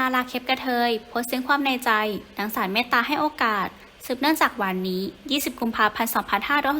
นาลาเคปกระเทยโพสต์เสียงความในใจดังสารเมตตาให้โอกาส สืบเนื่องจากวันนี้ 20 กุมภาพันธ์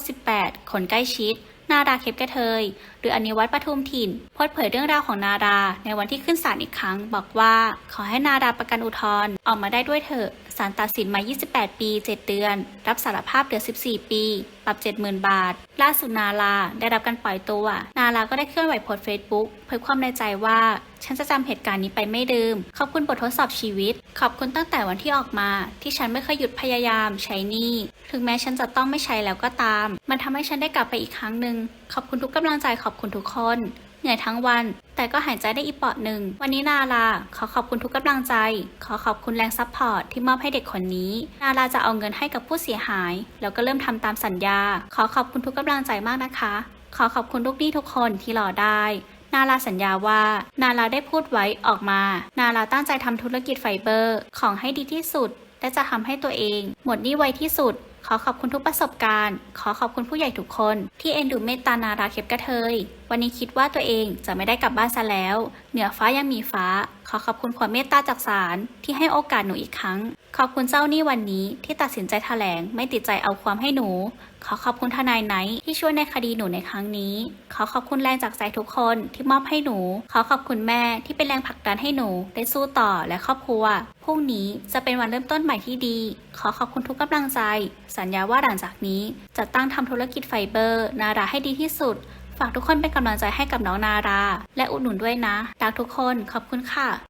2568 คนใกล้ชิด นาราเคปกระเทย หรืออนิวัตรปทุมถิ่นโพสต์เผยเรื่องราวของนาราในวันที่ขึ้นศาลอีกครั้ง บอกว่าขอให้นาราประกันอุทธรณ์ออกมาได้ด้วยเถอะศาลตัดสินมา 28 ปี 7 เดือน รับสารภาพเหลือ 14 ปี ปรับ 70,000 บาท ล่าสุดนาราได้รับการปล่อยตัว นาราก็ได้เคลื่อนไหวโพสต์เฟซบุ๊กเผยความในใจว่า ฉันจะจำเหตุการณ์นี้ไปไม่ลืม ขอบคุณบททดสอบชีวิต ขอบคุณตั้งแต่วันที่ออกมา ที่ฉันไม่เคยหยุดพยายามใช้นี้ถึงแม้ฉันจะต้องไม่ใช้แล้วก็ตาม มันทำให้ฉันได้กลับไปอีกครั้งหนึ่ง ขอบคุณทุกกำลังใจขอบคุณทุกคน เหนื่อยทั้งวัน แต่ก็หายใจได้อีกเปาะหนึ่ง วันนี้นาลา ขอขอบคุณทุกกำลังใจ ขอขอบคุณแรงซัพพอร์ตที่มอบให้เด็กคนนี้ นาลาจะเอาเงินให้กับผู้เสียหาย แล้วก็เริ่มทำตามสัญญา ขอขอบคุณทุกกำลังใจมากนะคะ ขอขอบคุณลูกหนี้ทุกคนที่รอได้ นาลาสัญญาว่า นาลาได้พูดไว้ออกมา นาลาตั้งใจทำธุรกิจไฟเบอร์ของให้ดีที่สุด และจะทำให้ตัวเอง หมดหนี้ไวที่สุด ขอขอบคุณทุกประสบการณ์ ขอขอบคุณผู้ใหญ่ทุกคน ที่เอ็นดูเมตตานาราเข็บกระเทย วันนี้คิดว่าตัวเองจะไม่ได้กลับบ้านซะแล้ว เหนือฟ้ายังมีฟ้า ขอขอบคุณความเมตตาจากศาลที่ให้โอกาสหนูอีกครั้ง ขอบคุณเจ้าหนี้วันนี้ที่ตัดสินใจแถลง ไม่ติดใจเอาความให้หนู ขอขอบคุณทนายไนท์ที่ช่วยในคดีหนูในครั้งนี้ ขอขอบคุณแรงจากใจทุกคนที่มอบให้หนู ขอขอบคุณแม่ที่เป็นแรงผลักดันให้หนูได้สู้ต่อและครอบครัว พรุ่งนี้จะเป็นวันเริ่มต้นใหม่ที่ดี ขอขอบคุณทุกกำลังใจสัญญาว่าหลังจากนี้จะตั้งทำธุรกิจไฟเบอร์ นาราให้ดีที่สุด ฝากทุกคนเป็นกำลังใจให้กับน้องนารา และอุดหนุนด้วยนะรักทุกคนขอบคุณค่ะ